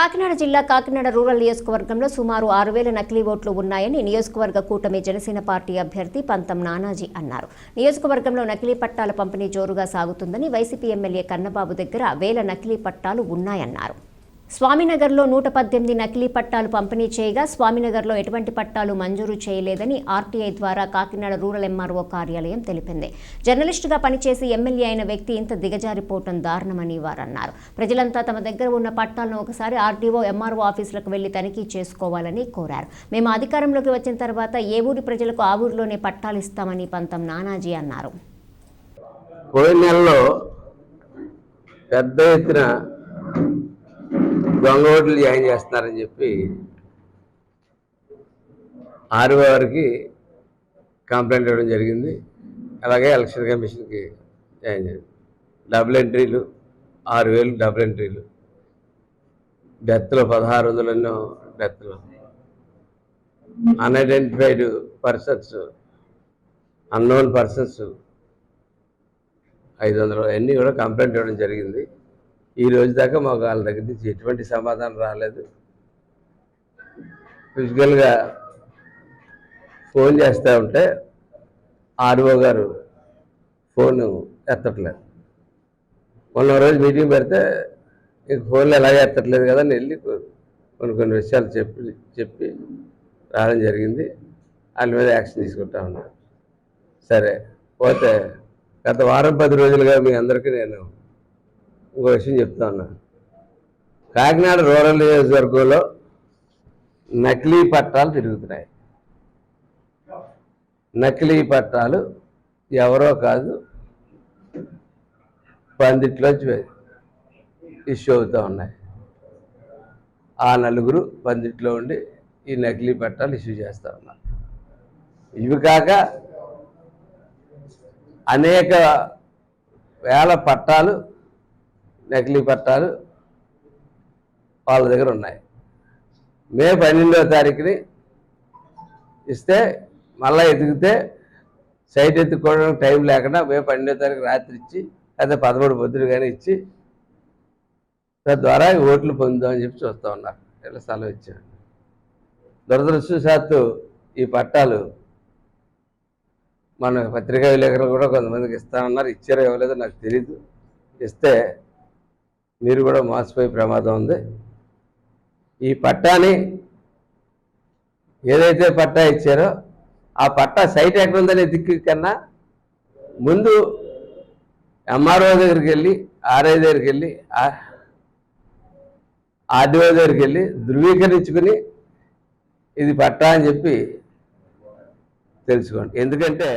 కాకినాడ జిల్లా కాకినాడ రూరల్ నియోజకవర్గంలో సుమారు ఆరు వేల నకిలీ ఓట్లు ఉన్నాయని నియోజకవర్గ కూటమి జనసేన పార్టీ అభ్యర్థి పంతం నానాజీ అన్నారు. నియోజకవర్గంలో నకిలీ పట్టాల పంపిణీ జోరుగా సాగుతుందని వైసీపీ ఎమ్మెల్యే కన్నబాబు దగ్గర వేల నకిలీ పట్టాలు ఉన్నాయన్నారు. స్వామినగర్లో నూట పద్దెనిమిది నకిలీ పట్టాలు పంపిణీ చేయగా స్వామినగర్లో ఎటువంటి పట్టాలు మంజూరు చేయలేదని ఆర్టీఐ ద్వారా కాకినాడ రూరల్ ఎంఆర్ఓ కార్యాలయం తెలిపింది. జర్నలిస్టుగా పనిచేసి ఎమ్మెల్యే అయిన వ్యక్తి ఇంత దిగజారిపోవటం దారుణమని వారన్నారు. ప్రజలంతా తమ దగ్గర ఉన్న పట్టాలను ఒకసారి ఆర్టీఓ ఎంఆర్ఓ ఆఫీసులకు వెళ్ళి తనిఖీ చేసుకోవాలని కోరారు. మేము అధికారంలోకి వచ్చిన తర్వాత ఏ ఊరి ప్రజలకు ఆ ఊరిలోనే పట్టాలు ఇస్తామని పంతం నానాజీ అన్నారు. పోయిన నెలలో పెద్ద ఎత్తున దొంగ జాయిన్ చేస్తున్నారని చెప్పి ఆర్ఓ వారికి కంప్లైంట్ ఇవ్వడం జరిగింది. అలాగే ఎలక్షన్ కమిషన్కి జాయిన్ చేయండి. డబుల్ ఎంట్రీలు ఆరు వేలు డబుల్ ఎంట్రీలు. డెత్లో పదహారు వందలన్నో డెత్లు. అన్ఐడెంటిఫైడ్ పర్సన్స్ అన్నోన్ పర్సన్స్ ఐదు వందలు. అన్నీ కూడా కంప్లైంట్ ఇవ్వడం జరిగింది. ఈ రోజు దాకా మాకు వాళ్ళ దగ్గర నుంచి ఎటువంటి సమాధానం రాలేదు. ఫిజికల్గా ఫోన్ చేస్తూ ఉంటే ఆర్ఓ గారు ఫోన్ ఎత్తట్లేదు. మొన్న రోజు మీటింగ్ పెడితే ఇంక ఫోన్లు ఎలాగే ఎత్తట్లేదు కదా అని వెళ్ళి కొన్ని కొన్ని విషయాలు చెప్పి చెప్పి రావడం జరిగింది. వాళ్ళ మీద యాక్షన్ తీసుకుంటా ఉన్నాను సరే పోతే గత వారం పది రోజులుగా మీ అందరికీ నేను ఇంకో విషయం చెప్తా కాకినాడ రూరల్ నియోజకవర్గంలో నకిలీ పట్టాలు తిరుగుతున్నాయి. నకిలీ పట్టాలు ఎవరో కాదు పందిట్లోంచి ఇష్యూ అవుతూ ఉన్నాయి. ఆ నలుగురు పందిట్లో ఉండి ఈ నకిలీ పట్టాలు ఇష్యూ చేస్తూ ఉన్నారు. ఇవి కాక అనేక వేల పట్టాలు నకిలీ పట్టాలు వాళ్ళ దగ్గర ఉన్నాయి. మే పన్నెండవ తారీఖుని ఇస్తే మళ్ళీ ఎదిగితే సైట్ ఎత్తుకోవడానికి టైం లేకుండా మే పన్నెండవ తారీఖు రాత్రి ఇచ్చి లేదా పదమూడు పొద్దులు కానీ ఇచ్చి తద్వారా ఓట్లు పొందుదామని చెప్పి చూస్తూ ఉన్నారు. ఇలా స్థలం ఇచ్చారు. దురదృష్టవశాత్తు ఈ పట్టాలు మన పత్రికా విలేకరులు కూడా కొంతమందికి ఇస్తామన్నారు ఇచ్చారో ఇవ్వలేదో నాకు తెలియదు ఇస్తే మీరు కూడా మోసపోయే ప్రమాదం ఉంది. ఈ పట్టాని ఏదైతే పట్టా ఇచ్చారో ఆ పట్టా సైట్ ఎక్కడుందనే దిక్కు కన్నా ముందు ఎంఆర్ఓ దగ్గరికి వెళ్ళి ఆర్ఐ దగ్గరికి వెళ్ళి ఆర్డీఓ దగ్గరికి వెళ్ళి ధృవీకరించుకుని ఇది పట్టా అని చెప్పి తెలుసుకోండి. ఎందుకంటే